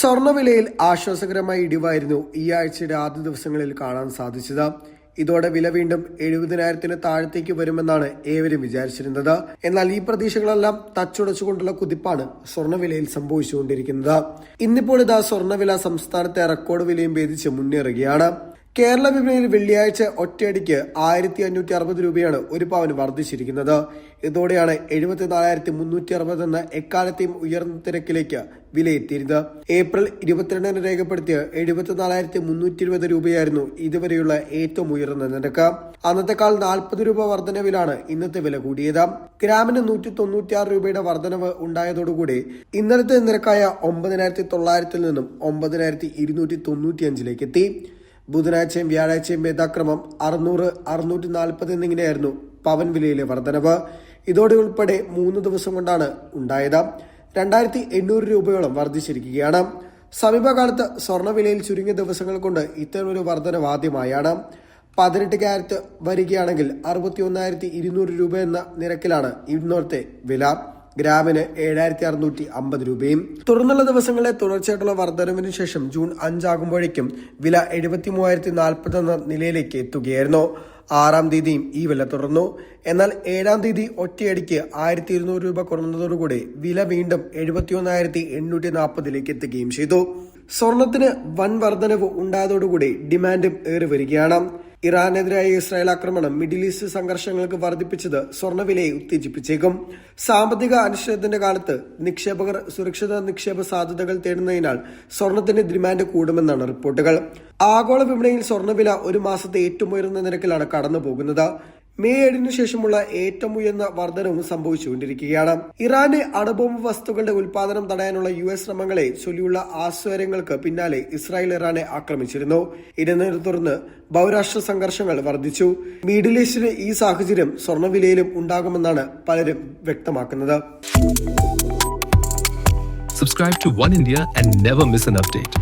സ്വർണവിലയിൽ ആശ്വാസകരമായ ഇടിവായിരുന്നു ഈ ആഴ്ചയുടെ ആദ്യ ദിവസങ്ങളിൽ കാണാൻ സാധിച്ചത്. ഇതോടെ വില വീണ്ടും എഴുപതിനായിരത്തിന് താഴത്തേക്ക് വരുമെന്നാണ് ഏവരും വിചാരിച്ചിരുന്നത്. എന്നാൽ ഈ പ്രതീക്ഷകളെല്ലാം തച്ചുടച്ചുകൊണ്ടുള്ള കുതിപ്പാണ് സ്വർണവിലയിൽ സംഭവിച്ചുകൊണ്ടിരിക്കുന്നത്. ഇന്നിപ്പോൾ ഇതാ സ്വർണവില സംസ്ഥാനത്തെ റെക്കോർഡ് വിലയും ഭേദിച്ച് മുന്നേറുകയാണ്. കേരള വിപണിയിൽ വെള്ളിയാഴ്ച ഒറ്റയടിക്ക് ആയിരത്തി അഞ്ഞൂറ്റി അറുപത് രൂപയാണ് ഒരു പവന് വർദ്ധിച്ചിരിക്കുന്നത്. ഇതോടെയാണ് എഴുപത്തി നാലായിരത്തി മുന്നൂറ്റി അറുപത് എന്ന എക്കാലത്തെയും ഉയർന്ന തിരക്കിലേക്ക് വിലയെത്തിയിരുന്നത് ഏപ്രിൽ ഇരുപത്തിരണ്ടിന് രേഖപ്പെടുത്തിയ എഴുപത്തി നാലായിരത്തി മുന്നൂറ്റി ഇരുപത് രൂപയായിരുന്നു ഇതുവരെയുള്ള ഏറ്റവും ഉയർന്ന നിരക്ക്. അന്നത്തെക്കാൾ നാൽപ്പത് രൂപ വർധനവിലാണ് ഇന്നത്തെ വില കൂടിയത്. ഗ്രാമിന് നൂറ്റി തൊണ്ണൂറ്റിയാറ് രൂപയുടെ വർധനവ് ഉണ്ടായതോടുകൂടി ഇന്നലത്തെ നിരക്കായ ഒമ്പതിനായിരത്തി തൊള്ളായിരത്തിൽ നിന്നും ഒമ്പതിനായിരത്തി ഇരുന്നൂറ്റി തൊണ്ണൂറ്റിയഞ്ചിലേക്ക് എത്തി. ബുധനാഴ്ചയും വ്യാഴാഴ്ചയും യഥാക്രമം അറുന്നൂറ് അറുന്നൂറ്റി നാൽപ്പത് എന്നിങ്ങനെയായിരുന്നു പവൻ വിലയിലെ വർധനവ്. ഇതോടെ ഉൾപ്പെടെ മൂന്ന് ദിവസം കൊണ്ടാണ് ഉണ്ടായത്. രണ്ടായിരത്തി എണ്ണൂറ് രൂപയോളം വർദ്ധിച്ചിരിക്കുകയാണ്. സമീപകാലത്ത് സ്വർണവിലയിൽ ചുരുങ്ങിയ ദിവസങ്ങൾ കൊണ്ട് ഇത്തരമൊരു വർധനവ് ആദ്യമായാണ്. പതിനെട്ട് ക്യാരറ്റ് വരികയാണെങ്കിൽ അറുപത്തി ഒന്നായിരത്തി ഇരുന്നൂറ് രൂപ എന്ന നിരക്കിലാണ് ഇന്നത്തെ വില. ഗ്രാമിന് ഏഴായിരത്തി അറുന്നൂറ്റി അമ്പത് രൂപയും. തുടർന്നുള്ള ദിവസങ്ങളിലെ തുടർച്ചയായിട്ടുള്ള വർധനവിന് ശേഷം ജൂൺ അഞ്ചാകുമ്പോഴേക്കും വില എഴുപത്തി മൂവായിരത്തി നാൽപ്പത് എന്ന നിലയിലേക്ക് എത്തുകയായിരുന്നു. ആറാം തീയതിയും ഈ വില തുടർന്നു. എന്നാൽ ഏഴാം തീയതി ഒറ്റയടിക്ക് ആയിരത്തി ഇരുന്നൂറ് രൂപ കുറഞ്ഞതോടുകൂടി വില വീണ്ടും എഴുപത്തിയൊന്നായിരത്തി എണ്ണൂറ്റി നാൽപ്പതിലേക്ക് എത്തുകയും ചെയ്തു. സ്വർണത്തിന് വൻ വർധനവ് ഉണ്ടായതോടുകൂടി ഡിമാൻഡും ഏറി വരികയാണ് ഇറാനെതിരായ ഇസ്രായേൽ ആക്രമണം മിഡിൽ ഈസ്റ്റ് സംഘർഷങ്ങൾക്ക് വർദ്ധിപ്പിച്ചത് സ്വർണവിലയെ ഉത്തേജിപ്പിച്ചേക്കും. സാമ്പത്തിക അനിശ്ചിതത്തിന്റെ കാലത്ത് നിക്ഷേപകർ സുരക്ഷിത നിക്ഷേപ സാധ്യതകൾ തേടുന്നതിനാൽ സ്വർണത്തിന്റെ ഡിമാൻഡ് കൂടുമെന്നാണ് റിപ്പോർട്ടുകൾ. ആഗോള വിപണിയിൽ സ്വർണവില ഒരു മാസത്തെ ഏറ്റവും ഉയർന്ന നിരക്കിലാണ് കടന്നു പോകുന്നത് മെയ് ഏഴിന് ശേഷമുള്ള ഏറ്റവും ഉയർന്ന വർധനവും സംഭവിച്ചുകൊണ്ടിരിക്കുകയാണ്. ഇറാന് അണുബോംബ് വസ്തുക്കളുടെ ഉൽപാദനം തടയാനുള്ള യു എസ് ശ്രമങ്ങളെ ചൊല്ലിയുള്ള ആശ്വര്യങ്ങൾക്ക് പിന്നാലെ ഇസ്രായേൽ ഇറാനെ ആക്രമിച്ചിരുന്നു. ഇതിനെ തുടർന്ന് ബഹുരാഷ്ട്ര സംഘർഷങ്ങൾ വർദ്ധിച്ചു. മിഡിൽ ഈസ്റ്റിന് ഈ സാഹചര്യം സ്വർണവിലയിലും ഉണ്ടാകുമെന്നാണ് പലരും വ്യക്തമാക്കുന്നത്. Subscribe to One India and never miss an update.